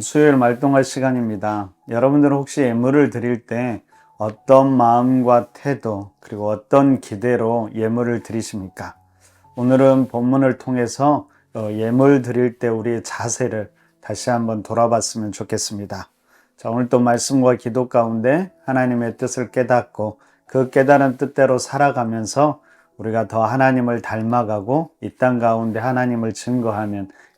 수요일 말동할 시간입니다. 여러분들은 혹시 예물을 드릴 때 어떤 마음과 태도 그리고 어떤 기대로 예물을 드리십니까? 오늘은 본문을 통해서 어, 예물 드릴 때 우리의 자세를 다시 한번 돌아봤으면 좋겠습니다. 자, 오늘 또 말씀과 기도 가운데 하나님의 뜻을 깨닫고 그 깨달은 뜻대로 살아가면서 우리가 더 하나님을 닮아가고 이 땅 가운데 하나님을 증거하는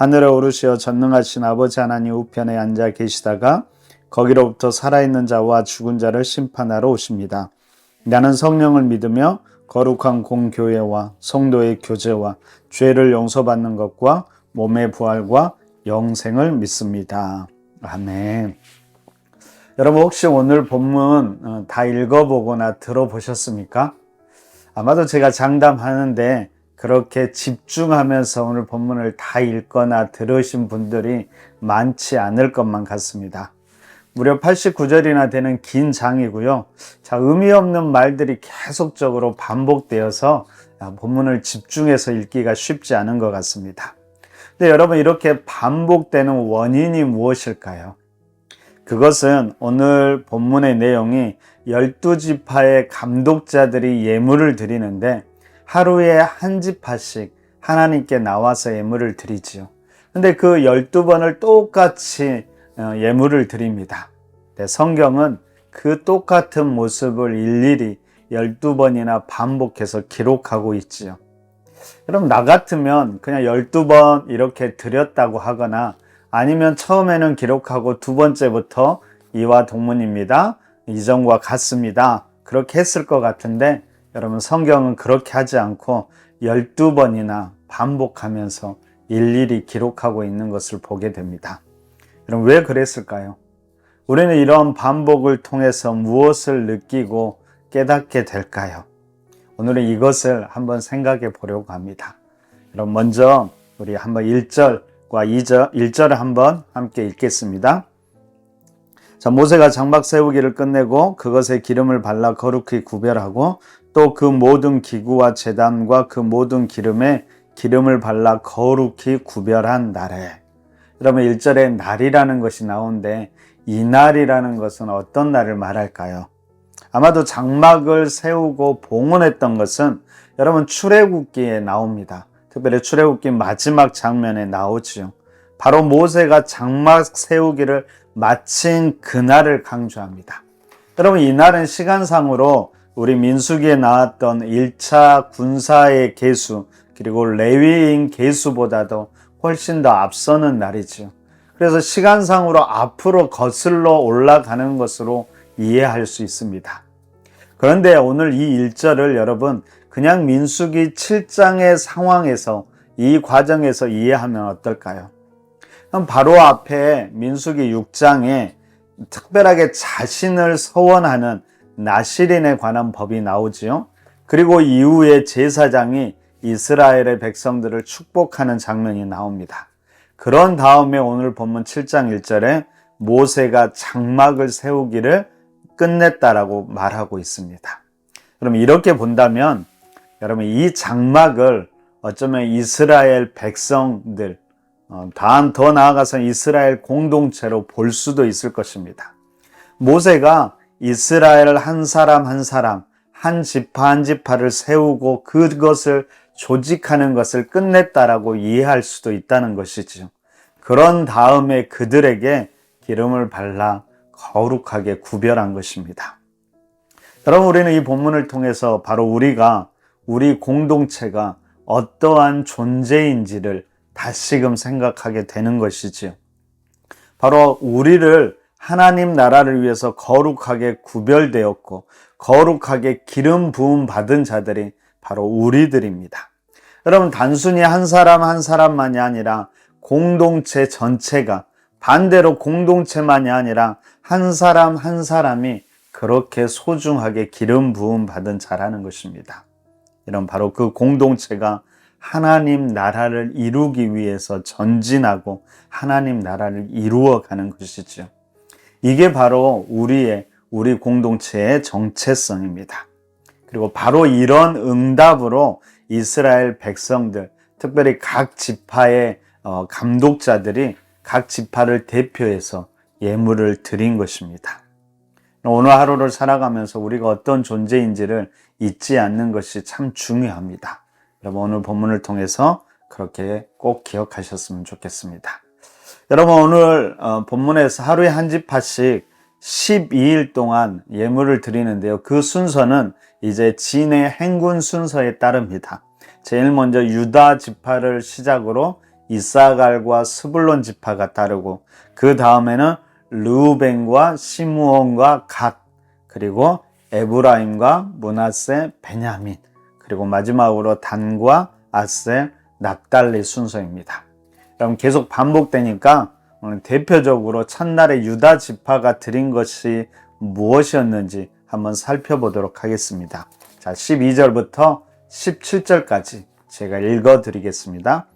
하늘에 오르시어 전능하신 아버지 하나님 우편에 앉아 계시다가 거기로부터 살아있는 자와 죽은 자를 심판하러 오십니다. 나는 성령을 믿으며 거룩한 공교회와 성도의 교제와 죄를 용서받는 것과 몸의 부활과 영생을 믿습니다. 아멘. 여러분 혹시 오늘 본문 어, 다 읽어보거나 들어보셨습니까? 아마도 제가 장담하는데 그렇게 집중하면서 오늘 본문을 다 읽거나 들으신 분들이 많지 않을 것만 같습니다. 무려 89절이나 되는 긴 장이고요. 자, 의미 없는 말들이 계속적으로 반복되어서 본문을 집중해서 읽기가 쉽지 않은 것 같습니다. 근데 여러분, 이렇게 반복되는 원인이 무엇일까요? 그것은 오늘 본문의 내용이 12지파의 감독자들이 예물을 드리는데 하루에 한 지파씩 하나님께 나와서 예물을 드리지요. 근데 그 12번을 똑같이 어, 예물을 드립니다. 네, 성경은 그 똑같은 모습을 일일이 12번이나 반복해서 기록하고 있지요. 그럼 나 같으면 그냥 12번 이렇게 드렸다고 하거나 아니면 처음에는 기록하고 두 번째부터 이와 동문입니다. 이전과 같습니다. 그렇게 했을 것 같은데 여러분 성경은 그렇게 하지 않고 12번이나 반복하면서 일일이 기록하고 있는 것을 보게 됩니다. 그럼 왜 그랬을까요? 우리는 이런 반복을 통해서 무엇을 느끼고 깨닫게 될까요? 오늘은 이것을 한번 생각해 보려고 합니다. 그럼 먼저 우리 한번 1절과 2절, 1절을 한번 함께 읽겠습니다. 자, 모세가 장막 세우기를 끝내고 그것에 기름을 발라 거룩히 구별하고 또 그 모든 기구와 재단과 그 모든 기름에 기름을 발라 거룩히 구별한 날에 여러분 1절에 날이라는 것이 나오는데 이 날이라는 것은 어떤 날을 말할까요? 아마도 장막을 세우고 봉헌했던 것은 여러분 출애굽기에 나옵니다. 특별히 출애굽기 마지막 장면에 나오지요. 바로 모세가 장막 세우기를 마친 그날을 강조합니다. 여러분 이 날은 시간상으로 우리 민수기에 나왔던 1차 군사의 개수 그리고 레위인 개수보다도 훨씬 더 앞서는 날이죠. 그래서 시간상으로 앞으로 거슬러 올라가는 것으로 이해할 수 있습니다. 그런데 오늘 이 1절을 여러분 그냥 민수기 7장의 상황에서 이 과정에서 이해하면 어떨까요? 바로 앞에 민수기 6장에 특별하게 자신을 서원하는 나시린에 관한 법이 나오지요. 그리고 이후에 제사장이 이스라엘의 백성들을 축복하는 장면이 나옵니다. 그런 다음에 오늘 본문 7장 1절에 모세가 장막을 세우기를 끝냈다라고 말하고 있습니다. 그럼 이렇게 본다면 여러분 이 장막을 어쩌면 이스라엘 백성들 어, 다음 더 나아가서 이스라엘 공동체로 볼 수도 있을 것입니다. 모세가 이스라엘 한 사람 한 사람 한 지파 한 지파를 세우고 그것을 조직하는 것을 끝냈다라고 이해할 수도 있다는 것이지요. 그런 다음에 그들에게 기름을 발라 거룩하게 구별한 것입니다. 여러분, 우리는 이 본문을 통해서 바로 우리가 우리 공동체가 어떠한 존재인지를 다시금 생각하게 되는 것이지요. 바로 우리를 하나님 나라를 위해서 거룩하게 구별되었고 거룩하게 기름 부음 받은 자들이 바로 우리들입니다. 여러분 단순히 한 사람 한 사람만이 아니라 공동체 전체가 반대로 공동체만이 아니라 한 사람 한 사람이 그렇게 소중하게 기름 부음 받은 자라는 것입니다. 이런 바로 그 공동체가 하나님 나라를 이루기 위해서 전진하고 하나님 나라를 이루어 가는 것이죠. 이게 바로 우리의 우리 공동체의 정체성입니다. 그리고 바로 이런 응답으로 이스라엘 백성들, 특별히 각 지파의 어, 감독자들이 각 지파를 대표해서 예물을 드린 것입니다. 오늘 하루를 살아가면서 우리가 어떤 존재인지를 잊지 않는 것이 참 중요합니다. 여러분 오늘 본문을 통해서 그렇게 꼭 기억하셨으면 좋겠습니다. 여러분 오늘 어, 본문에서 하루에 한 지파씩 12일 동안 예물을 드리는데요. 그 순서는 이제 진의 행군 순서에 따릅니다. 제일 먼저 유다 지파를 시작으로 이사갈과 스불론 지파가 따르고 그 다음에는 르우벤과 시므온과 갓 그리고 에브라임과 문하세 베냐민 그리고 마지막으로 단과 아셀 납달리 순서입니다. 그럼 계속 반복되니까 대표적으로 첫날에 유다 지파가 드린 것이 무엇이었는지 한번 살펴보도록 하겠습니다. 자, 12절부터 17절까지 제가 읽어 드리겠습니다.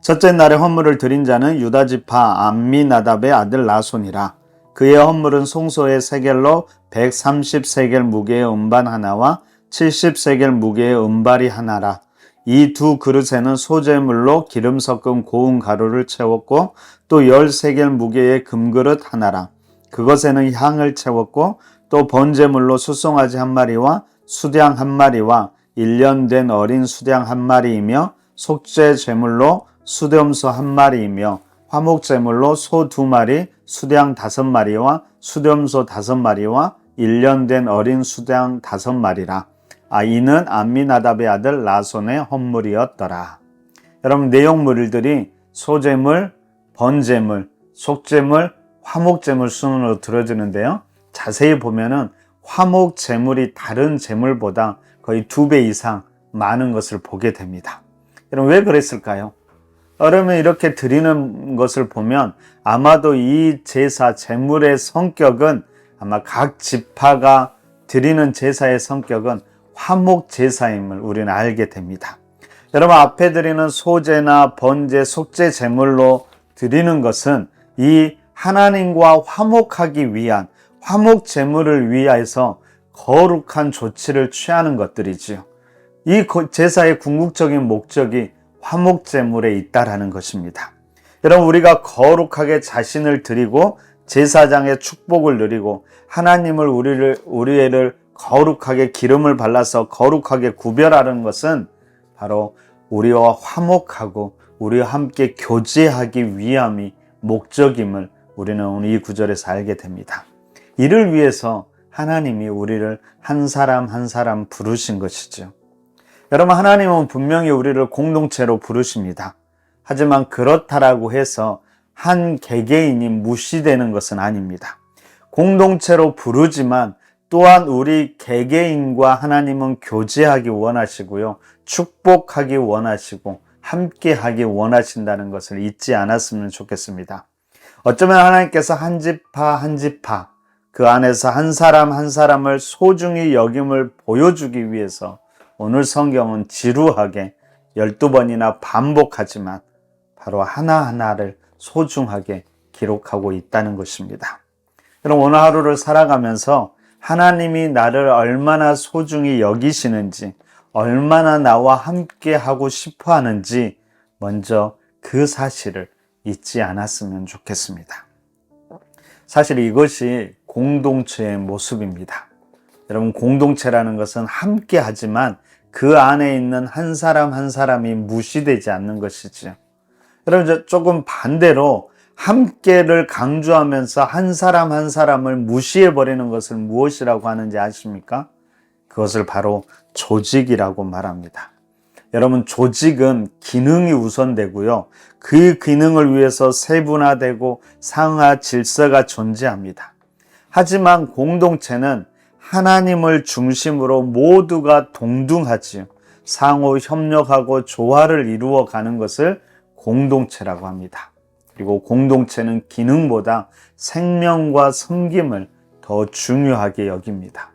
첫째 날에 헌물을 드린 자는 유다 지파 암미나답의 아들 나손이라. 그의 헌물은 송소의 세겔로 130세겔 무게의 음반 하나와 70세겔 무게의 음발이 하나라. 이 두 그릇에는 소재물로 기름 섞은 고운 가루를 채웠고 또 10세겔 무게의 금그릇 하나라. 그것에는 향을 채웠고 또 번제물로 수송아지 한 마리와 수량 한 마리와 1년 된 어린 수량 한 마리이며 속죄 제물로 수렴소 한 마리이며 화목 제물로 소 두 마리, 수량 다섯 마리와 수렴소 다섯 마리와 1년 된 어린 수량 다섯 마리라. 아, 이는 암미나답의 아들 라손의 헌물이었더라. 여러분, 내용물들이 소재물, 번제물, 속제물, 화목제물 순으로 들어지는데요. 자세히 보면은 화목제물이 다른 제물보다 거의 두 배 이상 많은 것을 보게 됩니다. 여러분, 왜 그랬을까요? 여러분, 이렇게 드리는 것을 보면 아마도 이 제사, 제물의 성격은 아마 각 지파가 드리는 제사의 성격은 화목 제사임을 우리는 알게 됩니다. 여러분 앞에 드리는 소제나 번제, 속제 제물로 드리는 것은 이 하나님과 화목하기 위한 화목 제물을 위하여서 거룩한 조치를 취하는 것들이지요. 이 제사의 궁극적인 목적이 화목 제물에 있다라는 것입니다. 여러분 우리가 거룩하게 자신을 드리고 제사장의 축복을 누리고 하나님을 우리를 우리를 거룩하게 기름을 발라서 거룩하게 구별하는 것은 바로 우리와 화목하고 우리와 함께 교제하기 위함이 목적임을 우리는 오늘 이 구절에서 알게 됩니다. 이를 위해서 하나님이 우리를 한 사람 한 사람 부르신 것이죠. 여러분, 하나님은 분명히 우리를 공동체로 부르십니다. 하지만 그렇다라고 해서 한 개개인이 무시되는 것은 아닙니다. 공동체로 부르지만 또한 우리 개개인과 하나님은 교제하기 원하시고요. 축복하기 원하시고 함께하기 원하신다는 것을 잊지 않았으면 좋겠습니다. 어쩌면 하나님께서 한 지파 한 지파 그 안에서 한 사람 한 사람을 소중히 여김을 보여주기 위해서 오늘 성경은 지루하게 12번이나 반복하지만 바로 하나하나를 소중하게 기록하고 있다는 것입니다. 여러분, 오늘 하루를 살아가면서 하나님이 나를 얼마나 소중히 여기시는지, 얼마나 나와 함께 하고 싶어 하는지 먼저 그 사실을 잊지 않았으면 좋겠습니다. 사실 이것이 공동체의 모습입니다. 여러분, 공동체라는 것은 함께 하지만 그 안에 있는 한 사람 한 사람이 무시되지 않는 것이지요. 여러분, 조금 반대로 함께를 강조하면서 한 사람 한 사람을 무시해버리는 것을 무엇이라고 하는지 아십니까? 그것을 바로 조직이라고 말합니다. 여러분, 조직은 기능이 우선되고요. 그 기능을 위해서 세분화되고 상하 질서가 존재합니다. 하지만 공동체는 하나님을 중심으로 모두가 동등하지요. 상호 협력하고 조화를 이루어 가는 것을 공동체라고 합니다. 그리고 공동체는 기능보다 생명과 섬김을 더 중요하게 여깁니다.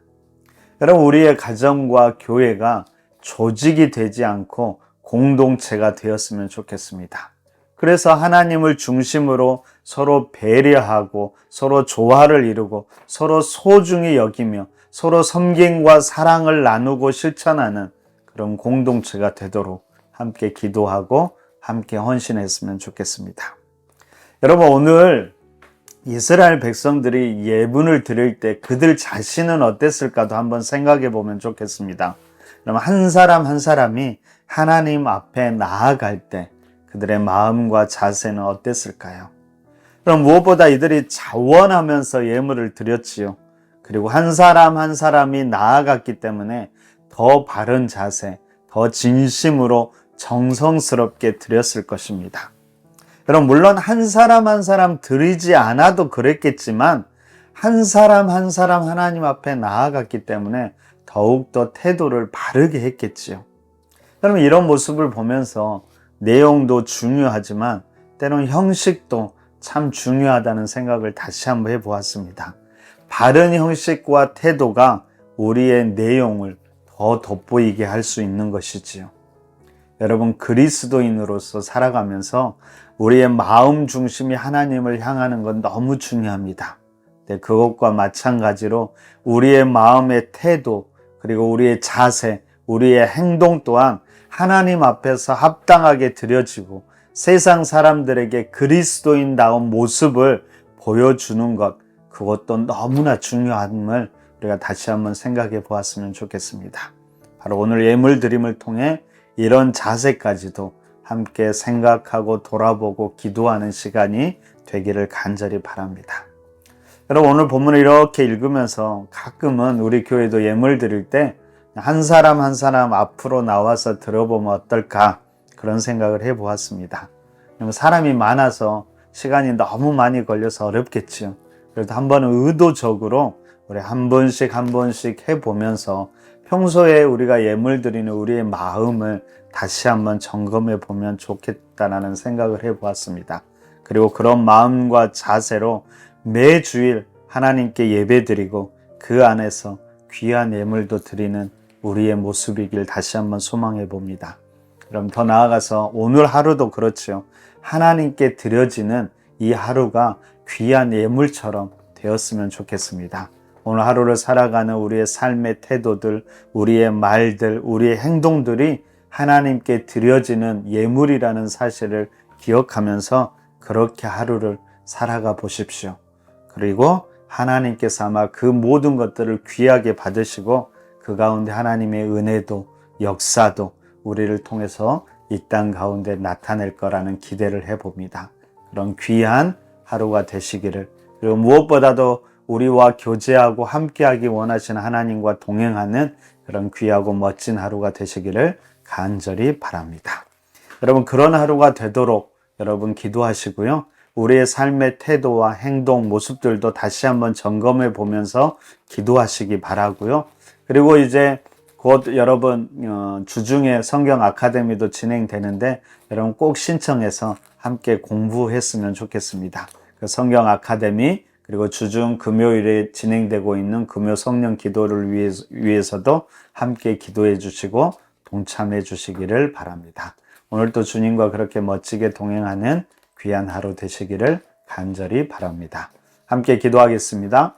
여러분, 우리의 가정과 교회가 조직이 되지 않고 공동체가 되었으면 좋겠습니다. 그래서 하나님을 중심으로 서로 배려하고 서로 조화를 이루고 서로 소중히 여기며 서로 섬김과 사랑을 나누고 실천하는 그런 공동체가 되도록 함께 기도하고 함께 헌신했으면 좋겠습니다. 여러분 오늘 이스라엘 백성들이 예분을 드릴 때 그들 자신은 어땠을까도 한번 생각해 보면 좋겠습니다. 그럼 한 사람 한 사람이 하나님 앞에 나아갈 때 그들의 마음과 자세는 어땠을까요? 그럼 무엇보다 이들이 자원하면서 예물을 드렸지요. 그리고 한 사람 한 사람이 나아갔기 때문에 더 바른 자세, 더 진심으로 정성스럽게 드렸을 것입니다. 여러분, 물론 한 사람 한 사람 드리지 않아도 그랬겠지만, 한 사람 한 사람 하나님 앞에 나아갔기 때문에 더욱더 태도를 바르게 했겠지요. 여러분, 이런 모습을 보면서 내용도 중요하지만, 때론 형식도 참 중요하다는 생각을 다시 한번 해보았습니다. 바른 형식과 태도가 우리의 내용을 더 돋보이게 할 수 있는 것이지요. 여러분, 그리스도인으로서 살아가면서 우리의 마음 중심이 하나님을 향하는 건 너무 중요합니다. 네, 그것과 마찬가지로 우리의 마음의 태도, 그리고 우리의 자세, 우리의 행동 또한 하나님 앞에서 합당하게 드려지고 세상 사람들에게 그리스도인다운 모습을 보여주는 것, 그것도 너무나 중요함을 우리가 다시 한번 생각해 보았으면 좋겠습니다. 바로 오늘 예물 드림을 통해 이런 자세까지도 함께 생각하고 돌아보고 기도하는 시간이 되기를 간절히 바랍니다. 여러분 오늘 본문을 이렇게 읽으면서 가끔은 우리 교회도 예물 드릴 때 한 사람 한 사람 앞으로 나와서 들어보면 어떨까 그런 생각을 해 보았습니다. 사람이 많아서 시간이 너무 많이 걸려서 어렵겠지요. 그래도 한번은 의도적으로 우리 한 번씩 한 번씩 해 보면서 평소에 우리가 예물 드리는 우리의 마음을 다시 한번 점검해 보면 좋겠다라는 생각을 해 보았습니다. 그리고 그런 마음과 자세로 매 주일 하나님께 예배 드리고 그 안에서 귀한 예물도 드리는 우리의 모습이길 다시 한번 소망해 봅니다. 그럼 더 나아가서 오늘 하루도 그렇죠. 하나님께 드려지는 이 하루가 귀한 예물처럼 되었으면 좋겠습니다. 오늘 하루를 살아가는 우리의 삶의 태도들, 우리의 말들, 우리의 행동들이 하나님께 드려지는 예물이라는 사실을 기억하면서 그렇게 하루를 살아가 보십시오. 그리고 하나님께서 아마 그 모든 것들을 귀하게 받으시고 그 가운데 하나님의 은혜도 역사도 우리를 통해서 이 땅 가운데 나타낼 거라는 기대를 해봅니다. 그런 귀한 하루가 되시기를 그리고 무엇보다도 우리와 교제하고 함께하기 원하시는 하나님과 동행하는 그런 귀하고 멋진 하루가 되시기를 간절히 바랍니다. 여러분 그런 하루가 되도록 여러분 기도하시고요. 우리의 삶의 태도와 행동, 모습들도 다시 한번 점검해 보면서 기도하시기 바라고요. 그리고 이제 곧 여러분 어, 주중에 성경 아카데미도 진행되는데 여러분 꼭 신청해서 함께 공부했으면 좋겠습니다. 그 성경 아카데미 그리고 주중 금요일에 진행되고 있는 금요 성령 기도를 위해서 도 함께 기도해 주시고 동참해 주시기를 바랍니다. 오늘도 주님과 그렇게 멋지게 동행하는 귀한 하루 되시기를 간절히 바랍니다. 함께 기도하겠습니다.